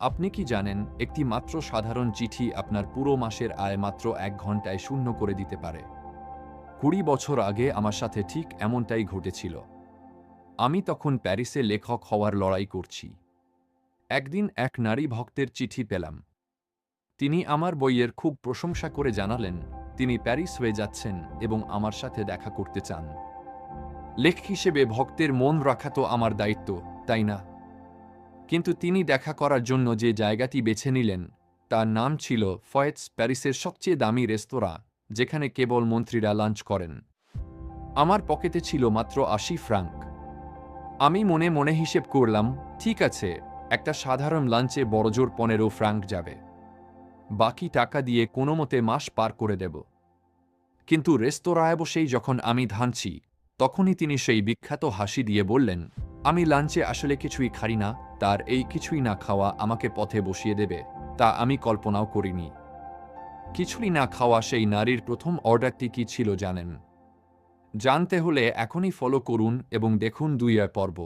আপনি কি জানেন, একটি মাত্র সাধারণ চিঠি আপনার পুরো মাসের আয় মাত্র এক ঘন্টায় শূন্য করে দিতে পারে। কুড়ি বছর আগে আমার সাথে ঠিক এমনটাই ঘটেছিল। আমি তখন প্যারিসে লেখক হওয়ার লড়াই করছি। একদিন এক নারী ভক্তের চিঠি পেলাম। তিনি আমার বইয়ের খুব প্রশংসা করে জানালেন, তিনি প্যারিস হয়ে যাচ্ছেন এবং আমার সাথে দেখা করতে চান। লেখ হিসেবে ভক্তের মন রাখা তো আমার দায়িত্ব, তাই না? কিন্তু তিনি দেখা করার জন্য যে জায়গাটি বেছে নিলেন, তার নাম ছিল ফয়েটস প্যারিসের সবচেয়ে দামি রেস্তোরাঁ, যেখানে কেবল মন্ত্রীরা লাঞ্চ করেন। আমার পকেটে ছিল মাত্র আশি ফ্রাঙ্ক। আমি মনে মনে হিসেব করলাম, ঠিক আছে, একটা সাধারণ লাঞ্চে বড়জোর পনেরো ফ্রাঙ্ক যাবে। বাকি টাকা দিয়ে কোনো মতে মাস পার করে দেব। কিন্তু রেস্তোরাঁয় বসেই যখন আমি ধানছি, তখনই তিনি সেই বিখ্যাত হাসি দিয়ে বললেন আমি লাঞ্চে আসলে কিছুই খারি না, তার এই কিছুই না খাওয়া আমাকে পথে বসিয়ে দেবে, তা আমি কল্পনাও করিনি। কিছুই না খাওয়া সেই নারীর প্রথম অর্ডারটি কি ছিল জানেন। জানতে হলে এখনই ফলো করুন এবং দেখুন দুইয়ের পর্ব।